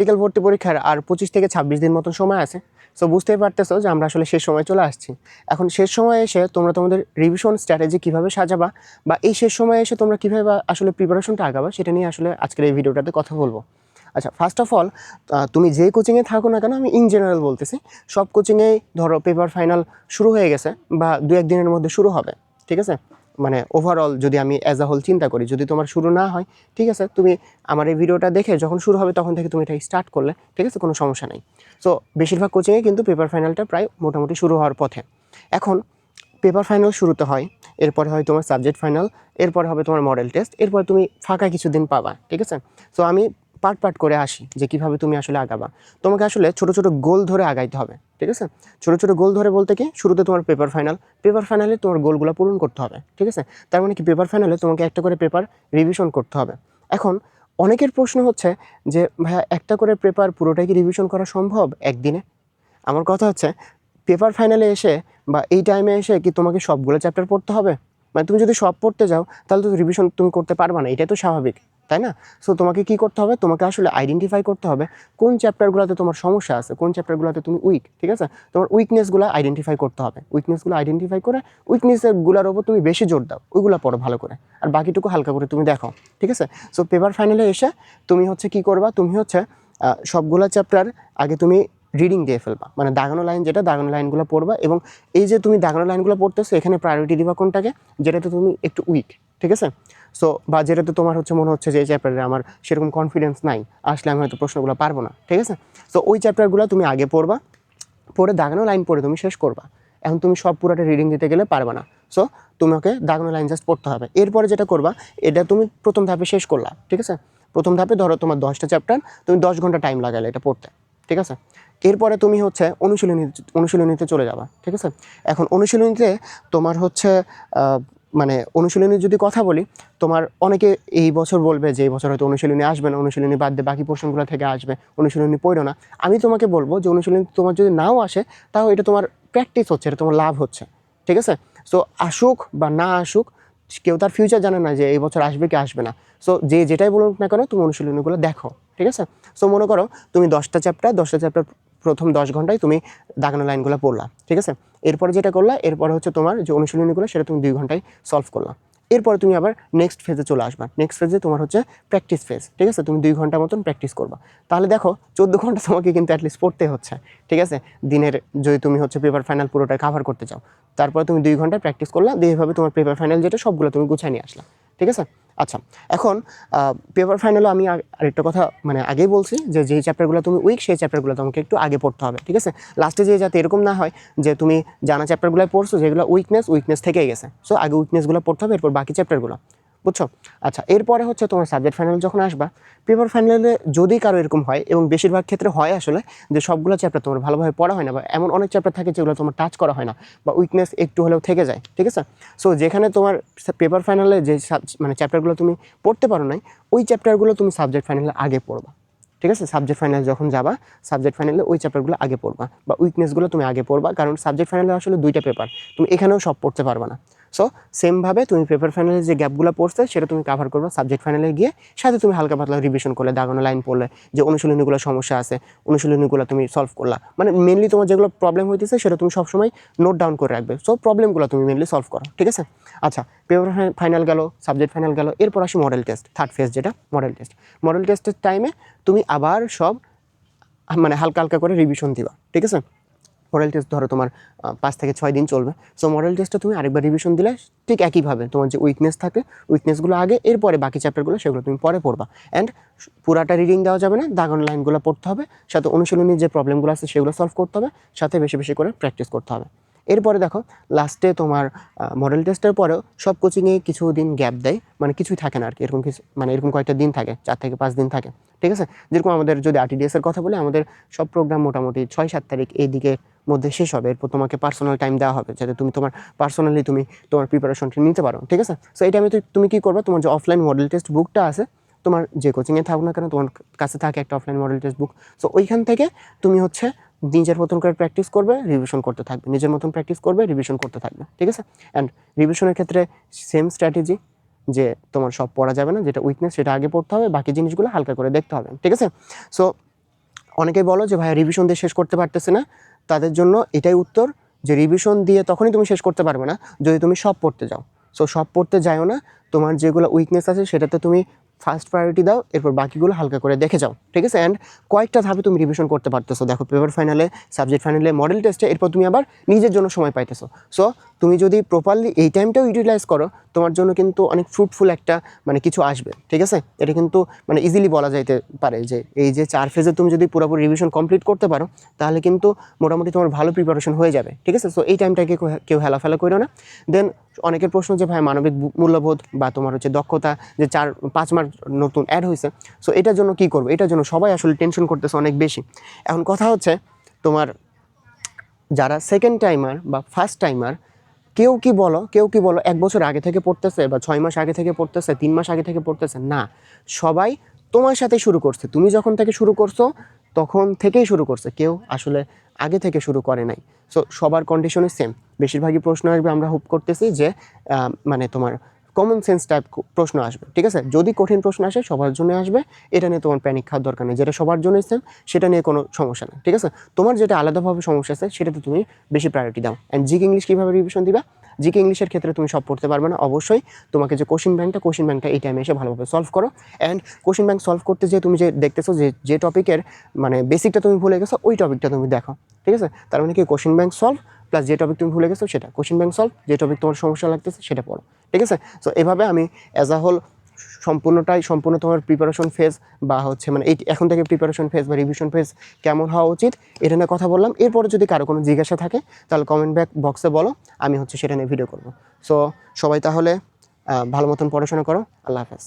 Medical ভর্তি পরীক্ষার আর পঁচিশ থেকে ছাব্বিশ দিন মতন সময় আছে। সো বুঝতেই পারতেছো যে আমরা আসলে শেষ সময় চলে আসছি। এখন শেষ সময়ে এসে তোমরা তোমাদের রিভিশন স্ট্র্যাটেজি কীভাবে সাজাবা বা এই শেষ সময়ে এসে তোমরা কীভাবে আসলে প্রিপারেশনটা আগাবা সেটা নিয়ে আসলে আজকের এই ভিডিওটাতে কথা বলব। আচ্ছা ফার্স্ট অফ অল তুমি যে কোচিংয়ে থাকো না কেন আমি ইন জেনারেল বলতেছি, সব কোচিংয়েই ধরো পেপার ফাইনাল শুরু হয়ে গেছে বা দু এক দিনের মধ্যে শুরু হবে, ঠিক আছে? মানে ওভারঅল যদি আমি অ্যাজ আ হোল চিন্তা করি, যদি তোমার শুরু না হয়, ঠিক আছে, তুমি আমার এই ভিডিওটা দেখে যখন শুরু হবে তখন থেকে তুমি এটা স্টার্ট করলে, ঠিক আছে, কোনো সমস্যা নেই। সো বেশিরভাগ কোচিংয়ে কিন্তু পেপার ফাইনালটা প্রায় মোটামুটি শুরু হওয়ার পথে। এখন পেপার ফাইনাল শুরুতে হয়, এরপরে হয় তোমার সাবজেক্ট ফাইনাল এরপরে হবে তোমার মডেল টেস্ট এরপর তুমি ফাঁকা কিছুদিন পাবা, ঠিক আছে? সো আমি পার্ট পার্ট করে আসি যে কীভাবে তুমি আসলে আগাবা। তোমাকে আসলে ছোট ছোট গোল ধরে আগাইতে হবে। ঠিক আছে? ছোট ছোট গোল ধরে বলতে কি, শুরুতে তোমার পেপার ফাইনাল পেপার ফাইনালে তোমার গোলগুলো পূরণ করতে হবে, ঠিক আছে? তার মানে কি পেপার ফাইনালে তোমাকে একটা করে পেপার রিভিশন করতে হবে। এখন অনেকের প্রশ্ন হচ্ছে যে, ভাইয়া, একটা করে পেপার পুরোটাই কি রিভিশন করা সম্ভব একদিনে? আমার কথা হচ্ছে পেপার ফাইনালে এসে বা এই টাইমে এসে কি তোমাকে সবগুলো চ্যাপ্টার পড়তে হবে? মানে তুমি যদি সব পড়তে যাও, তাহলে তো রিভিশন তুমি করতে পারবে না, এটাই তো স্বাভাবিক। তাই না? সো তোমাকে কি করতে হবে? তোমাকে আসলে আইডেন্টিফাই করতে হবে কোন চ্যাপ্টারগুলোতে তোমার সমস্যা আছে, কোন চ্যাপ্টারগুলোতে তুমি উইক ঠিক আছে? তোমার উইকনেসগুলো আইডেন্টিফাই করতে হবে। উইকনেসগুলো আইডেন্টিফাই করে উইকনেসগুলোর ওপর তুমি বেশি জোর দাও, ওইগুলো পড়ো ভালো করে। আর বাকিটুকু হালকা করে তুমি দেখো, ঠিক আছে? সো পেপার ফাইনালে এসে তুমি হচ্ছে কি করবা? তুমি হচ্ছে সবগুলো চ্যাপ্টার আগে তুমি রিডিং দিয়ে ফেলবা। মানে দাগানো লাইন যেটা, দাগানো লাইনগুলো পড়বা এবং এই যে তুমি দাগানো লাইনগুলো পড়তেছো, এখানে প্রায়োরিটি দিবা কোনটাকে? যেটাতে তুমি একটু উইক ঠিক আছে? সো বা যেটাতে তোমার হচ্ছে মনে হচ্ছে যে এই চ্যাপ্টারে আমার সেরকম কনফিডেন্স নাই, আসলে আমি হয়তো প্রশ্নগুলো পারব না, ঠিক আছে? সো ওই চ্যাপ্টারগুলো তুমি আগে পড়বা, পড়ে দাগানো লাইন পড়ে তুমি শেষ করবা। এখন তুমি সব পুরোটা রিডিং দিতে গেলে পারবে না। সো তোমাকে দাগানো লাইন জাস্ট পড়তে হবে। এরপরে যেটা করবা, এটা তুমি প্রথম ধাপে শেষ করলা, ঠিক আছে? প্রথম ধাপে ধরো তোমার দশটা চ্যাপ্টার তুমি দশ ঘণ্টা টাইম লাগালে এটা পড়তে, ঠিক আছে? এরপরে তুমি হচ্ছে অনুশীলনী, অনুশীলনীতে চলে যাবা, ঠিক আছে? এখন অনুশীলনীতে তোমার হচ্ছে মানে অনুশীলনীর যদি কথা বলি, তোমার অনেকে এই বছর বলবে যে এই বছর হয়তো অনুশীলনী আসবে না, অনুশীলনী বাদ দিয়ে বাকি পোর্শনগুলো থেকে আসবে, অনুশীলনী পড়ো না। আমি তোমাকে বলব যে অনুশীলনী তোমার যদি নাও আসে, তাও এটা তোমার প্র্যাকটিস হচ্ছে, এটা তোমার লাভ হচ্ছে, ঠিক আছে? সো আসুক বা না আসুক, কেউ তার ফিউচার জানে না যে এই বছর আসবে কি আসবে না। সো যে যেটাই বলুক না কেন, তুমি অনুশীলনীগুলো দেখো, ঠিক আছে? সো মনে করো তুমি দশটা চ্যাপ্টার দশটা চ্যাপ্টার প্রথম দশ ঘন্টায় তুমি দাগানো লাইনগুলো পড়লা, ঠিক আছে? এরপরে যেটা করলা, এরপরে হচ্ছে তোমার যে অনুশীলনীগুলো, সেটা তুমি দুই ঘন্টায় সলভ করলা। এরপরে তুমি আবার নেক্সট ফেজে চলে আসবা। নেক্সট ফেজে তোমার হচ্ছে প্র্যাকটিস ফেজ ঠিক আছে? তুমি দুই ঘণ্টা মতন প্র্যাকটিস করবা। তাহলে দেখো, চোদ্দ ঘণ্টা তোমাকে কিন্তু অ্যাটলিস্ট পড়তে হচ্ছে, ঠিক আছে? দিনের যদি তুমি হচ্ছে পেপার ফাইনাল পুরোটা কাভার করতে চাও, তারপরে তুমি দুই ঘণ্টা প্র্যাকটিস করলা, দিয়ে এভাবে তোমার পেপার ফাইনাল যেটা, সবগুলো তুমি গুছাই নিয়ে আসলা। ঠিক আছে? আচ্ছা এখন পেপার ফাইনালও আমি আরেকটা কথা মানে আগেই বলছি যে, যেই চ্যাপ্টারগুলো তুমি উইক সেই চ্যাপ্টারগুলো তোমাকে একটু আগে পড়তে হবে, ঠিক আছে? লাস্টে যে, যাতে এরকম না হয় যে, তুমি জানা চ্যাপ্টারগুলো পড়ছো যেগুলো উইকনেস উইকনেস থেকেই গেছে। সো আগে উইকনেসগুলো পড়তে হবে, এরপর বাকি চ্যাপ্টারগুলো বুঝছ? আচ্ছা এরপরে হচ্ছে তোমার সাবজেক্ট ফাইনাল যখন আসবা পেপার ফাইনালে যদি কারও এরকম হয়, এবং বেশিরভাগ ক্ষেত্রে হয় আসলে, যে সবগুলো চ্যাপ্টার তোমার ভালোভাবে পড়া হয় না, বা এমন অনেক চ্যাপ্টার থাকে যেগুলো তোমার টাচ করা হয় না, বা উইকনেস একটু হলেও থেকে যায়, ঠিক আছে? সো যেখানে তোমার পেপার ফাইনালে যে মানে চ্যাপ্টারগুলো তুমি পড়তে পারো নাই, ওই চ্যাপ্টারগুলো তুমি সাবজেক্ট ফাইনালে আগে পড়বা, ঠিক আছে? সাবজেক্ট ফাইনাল যখন যাবা সাবজেক্ট ফাইনালে ওই চ্যাপ্টারগুলো আগে পড়বা, বা উইকনেসগুলো তুমি আগে পড়বা, কারণ সাবজেক্ট ফাইনালে আসলে দুইটা পেপার তুমি এখানেও সব পড়তে পারবে না। সো সেমভাবে তুমি পেপার ফাইনালে যে গ্যাপগুলো পড়ছে, সেটা তুমি কাভার করবে সাবজেক্ট ফাইনালে গিয়ে, সাথে তুমি হালকা পাতলা রিভিশন করলে, দাগানো লাইন পড়লে, যে অনুশীলনীগুলো সমস্যা আছে, অনুশীলনীগুলো তুমি সলভ করলা। মানে মেনলি তোমার যেগুলো প্রবলেম হইতেছে, সেটা তুমি সবসময় নোট ডাউন করে রাখবে। সো প্রবলেমগুলো তুমি মেনলি সলভ করো, ঠিক আছে? আচ্ছা পেপার ফাইনাল গেল সাবজেক্ট ফাইনাল গেল, এরপর আসি মডেল টেস্ট থার্ড ফেজ যেটা মডেল টেস্ট মডেল টেস্টের টাইমে তুমি আবার সব মানে হালকা হালকা করে রিভিশন দিবা, ঠিক আছে? মডেল টেস্ট ধরো তোমার পাঁচ থেকে ছয় দিন চলবে। সো মডেল টেস্টটা তুমি আরেকবার রিভিশন দিলে ঠিক একইভাবে তোমার যে উইকনেস থাকে উইকনেসগুলো আগে, এরপরে বাকি চ্যাপ্টারগুলো সেগুলো তুমি পরে পড়বা। অ্যান্ড পুরাটা রিডিং দেওয়া যাবে না, দাগন লাইনগুলো পড়তে হবে, সাথে অনুশীলনীর যে প্রবলেমগুলো আছে সেগুলো সলভ করতে হবে, সাথে বেশি বেশি করে প্র্যাকটিস করতে হবে। এরপরে দেখো লাস্টে তোমার মডেল টেস্টের পরেও সব কোচিংয়ে কিছু দিন গ্যাপ দেয় মানে কিছুই থাকে না আর কি, এরকম কিছু মানে এরকম কয়েকটা দিন থাকে, চার থেকে পাঁচ দিন থাকে, ঠিক আছে? যেরকম আমাদের যদি আরটিডিএস এর কথা বলি, আমাদের সব প্রোগ্রাম মোটামুটি ছয় সাত তারিখ এই দিকে মধ্যে শেষ হবে। এরপর তোমাকে পার্সোনাল টাইম দেওয়া হবে যাতে তুমি তোমার পার্সোনালি তুমি তোমার প্রিপারেশনটা নিতে পারো। ঠিক আছে? সো এই টাইমে তুমি কী করবে? তোমার যে অফলাইন মডেল টেস্ট বুকটা আছে, তোমার যে কোচিংয়ে থাকুক না কেন, তোমার কাছে থাকে একটা offline model test book so ওইখান থেকে তুমি হচ্ছে নিজের মতন করে প্র্যাকটিস করবে রিভিশন করতে থাকবে। নিজের মতন প্র্যাকটিস করবে রিভিশন করতে থাকবে। ঠিক আছে? অ্যান্ড রিভিশনের ক্ষেত্রে সেম স্ট্র্যাটেজি যে তোমার সব পড়া যাবে না, যেটা উইকনেস সেটা আগে পড়তে হবে, বাকি জিনিসগুলো হালকা করে দেখতে হবে। ঠিক আছে? সো অনেকেই বলো যে ভাই রিভিশন দিয়ে শেষ করতে পারতেছে না। তাদের জন্য এটাই উত্তর যে রিভিশন দিয়ে তখনই তুমি শেষ করতে পারবে না, যদি তুমি সব পড়তে যাও। সো সব পড়তে যাও না, তোমার যেগুলো উইকনেস আছে সেটাতে তুমি ফার্স্ট প্রায়োরিটি দাও, এরপর বাকিগুলো হালকা করে দেখে যাও, ঠিক আছে? অ্যান্ড কয়েকটা ধাপে তুমি রিভিশন করতে পারতেছো। দেখো পেপার ফাইনালে সাবজেক্ট ফাইনালে মডেল টেস্টে এরপর তুমি আবার নিজের জন্য সময় পাইতেছো। সো তুমি যদি প্রপারলি এই টাইমটাও ইউটিলাইজ করো, তোমার জন্য কিন্তু অনেক ফ্রুটফুল একটা মানে কিছু আসবে, ঠিক আছে? এটা কিন্তু মানে ইজিলি বলা যাইতে পারে যে, এই যে চার ফেজে তুমি যদি পুরোপুরি রিভিশন কমপ্লিট করতে পারো, তাহলে কিন্তু মোটামুটি তোমার ভালো প্রিপারেশন হয়ে যাবে, ঠিক আছে? সো এই টাইমটাকে কেউ- হেলাফেলা করো না। দেন অনেকের প্রশ্ন যে, ভাই, মানবিক মূল্যবোধ বা তোমার হচ্ছে দক্ষতা যে চার, পাঁচ মার্ক নতুন অ্যাড হয়েছে সো এটার জন্য কি করব? এটার জন্য সবাই আসলে টেনশন করতেছে অনেক বেশি। এখন কথা হচ্ছে, তোমার যারা সেকেন্ড টাইমার বা ফার্স্ট টাইমার কেউ কি বলো, কেউ কি বলো, এক বছর আগে থেকে পড়তেছে বা ছয় মাস আগে থেকে পড়তেছে, তিন মাস আগে থেকে পড়তেছে? না। সবাই তোমার সাথে শুরু করছে। তুমি যখন থেকে শুরু করছ, তখন থেকেই শুরু করছে। কেউ আসলে আগে থেকে শুরু করে নাই। সো সবার কন্ডিশনে সেম বেশিরভাগই প্রশ্ন আসবে, আমরা হোপ করতেছি যে মানে তোমার কমন সেন্স টাইপ প্রশ্ন আসবে, ঠিক আছে? যদি কঠিন প্রশ্ন আসে, সবার জন্য আসবে। এটা নিয়ে তোমার প্যানিক খাওয়ার দরকার নেই। যেটা সবার জন্যই সেম সেটা নিয়ে কোনো সমস্যা নেই, ঠিক আছে? তোমার যেটা আলাদাভাবে সমস্যা আছে, সেটাতে তুমি বেশি প্রায়োরিটি দাও। অ্যান্ড জিকে ইংলিশ কীভাবে রিভিশন দিবা? জিকে ইংলিশের ক্ষেত্রে তুমি সব পড়তে পারবে না, অবশ্যই। তোমাকে যে কোশ্চিন ব্যাংকটা কোশ্চিন ব্যাংকটা এই টাইমে এসে ভালোভাবে সলভ করো। অ্যান্ড কোশ্চিন ব্যাংক সলভ করতে যে তুমি যে দেখতেছো যে যে টপিকের মানে বেসিকটা তুমি ভুলে গেছো, ওই টপিকটা তুমি দেখো, ঠিক আছে? তার মানে কি কোশ্চিন ব্যাংক সলভ প্লাস যে টপিক তুমি ভুলে গেছো সেটা। কোশ্চিন ব্যাংক সলভ যে টপিক তোমার সমস্যা লাগতেছে সেটা পড়ো। ঠিক আছে? সো এভাবে আমি অ্যাজ আ হোল সম্পূর্ণটাই, সম্পূর্ণ তোমার প্রিপারেশন ফেজ বা হচ্ছে মানে এই এখন থেকে প্রিপারেশন ফেজ বা রিভিশন ফেজ কেমন হওয়া উচিত, এটা নিয়ে কথা বললাম। এরপরে যদি কারও কোনো জিজ্ঞাসা থাকে, তাহলে কমেন্ট ব্যাক বক্সে বলো, আমি হচ্ছে সেটা নিয়ে ভিডিও করব। সো সবাই তাহলে ভালো মতন পড়াশোনা করো। আল্লাহ হাফেজ।